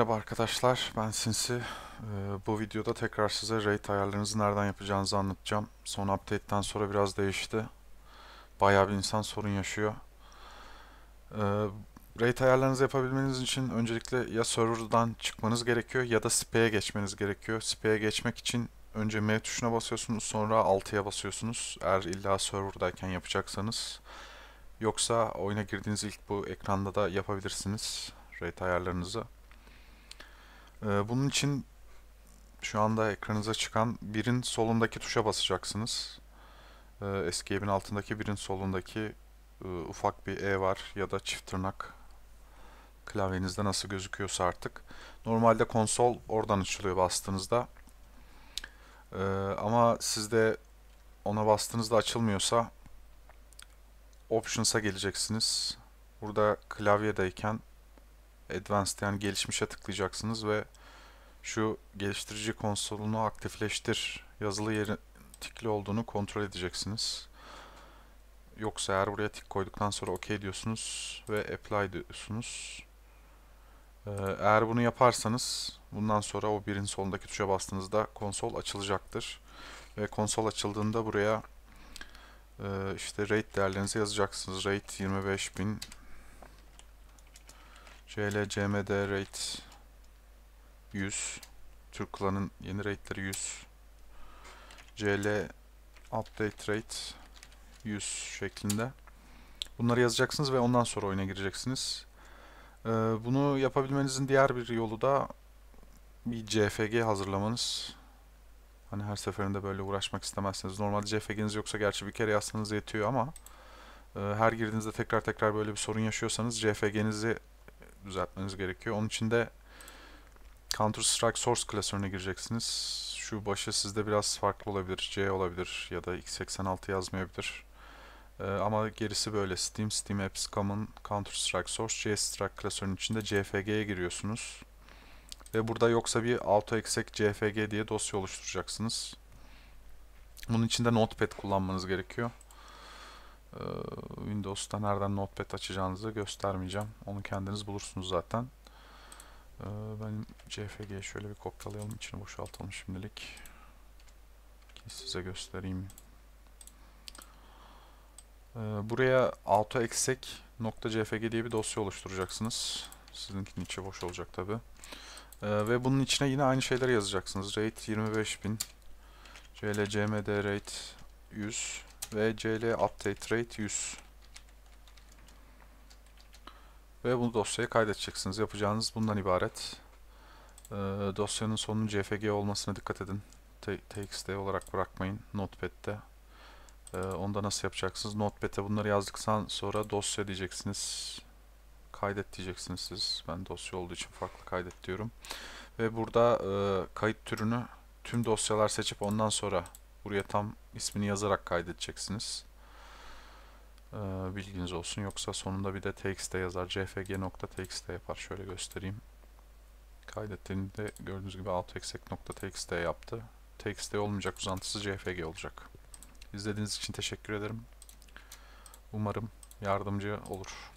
arkadaşlar, ben Sinsi. Ee, bu videoda tekrar size RAID ayarlarınızı nereden yapacağınızı anlatacağım. Son update'ten sonra biraz değişti. Bayağı bir insan sorun yaşıyor. Ee, RAID ayarlarınızı yapabilmeniz için öncelikle ya server'dan çıkmanız gerekiyor ya da SP'ye geçmeniz gerekiyor. SP'ye geçmek için önce M tuşuna basıyorsunuz, sonra 6'ya basıyorsunuz. Eğer illa server'dayken yapacaksanız. Yoksa oyuna girdiğiniz ilk bu ekranda da yapabilirsiniz RAID ayarlarınızı. Ee, bunun için şu anda ekranınıza çıkan birin solundaki tuşa basacaksınız. Ee, Escape'in altındaki birin solundaki e, ufak bir E var ya da çift tırnak klavyenizde nasıl gözüküyorsa artık. Normalde konsol oradan açılıyor bastığınızda. Ee, ama sizde ona bastığınızda açılmıyorsa Options'a geleceksiniz. Burada klavyedeyken Advanced yani gelişmişe tıklayacaksınız ve şu geliştirici konsolunu aktifleştir yazılı yerin tikli olduğunu kontrol edeceksiniz. Yoksa eğer buraya tik koyduktan sonra OK diyorsunuz ve Apply diyorsunuz. Ee, eğer bunu yaparsanız bundan sonra o birin solundaki tuşa bastığınızda konsol açılacaktır. Ve konsol açıldığında buraya e, işte rate değerlerinizi yazacaksınız. Rate 25000 CL CMD rate 100 Türk Klan'ın yeni rate'leri 100 CL update rate 100 şeklinde. Bunları yazacaksınız ve ondan sonra oyuna gireceksiniz. Ee, bunu yapabilmenizin diğer bir yolu da bir CFG hazırlamanız. Hani her seferinde böyle uğraşmak istemezsiniz. Normalde CFG'niz yoksa gerçi bir kere yazsanız yetiyor ama e, her girdiğinizde tekrar tekrar böyle bir sorun yaşıyorsanız CFG'nizi düzeltmeniz gerekiyor. Onun için de Counter Strike Source klasörüne gireceksiniz. Şu başı sizde biraz farklı olabilir. C olabilir ya da x86 yazmayabilir. Ee, ama gerisi böyle. Steam, Steam Apps, Common, Counter Strike Source, C Strike klasörünün içinde CFG'ye giriyorsunuz. Ve burada yoksa bir AutoExec CFG diye dosya oluşturacaksınız. Bunun için de Notepad kullanmanız gerekiyor. Ee, Windows'ta nereden Notepad açacağınızı göstermeyeceğim. Onu kendiniz bulursunuz zaten. Ee, benim CFG'yi şöyle bir kopyalayalım. içini boşaltalım şimdilik. Ki size göstereyim. Ee, buraya autoexec.cfg diye bir dosya oluşturacaksınız. Sizinkinin içi boş olacak tabi. ve bunun içine yine aynı şeyleri yazacaksınız. Rate 25000 CLCMD rate 100 ve CL update rate 100 ve bunu dosyaya kaydedeceksiniz. Yapacağınız bundan ibaret. Ee, dosyanın sonunun CFG olmasına dikkat edin. TXT olarak bırakmayın Notepad'de. Ee, onda nasıl yapacaksınız? Notepad'e bunları yazdıktan sonra dosya diyeceksiniz. Kaydet diyeceksiniz siz. Ben dosya olduğu için farklı kaydet diyorum. Ve burada e, kayıt türünü tüm dosyalar seçip ondan sonra buraya tam ismini yazarak kaydedeceksiniz. Ee, bilginiz olsun. Yoksa sonunda bir de txt yazar. cfg.txt yapar. Şöyle göstereyim. Kaydettiğinde gördüğünüz gibi autoexec.txt yaptı. txt olmayacak uzantısı cfg olacak. İzlediğiniz için teşekkür ederim. Umarım yardımcı olur.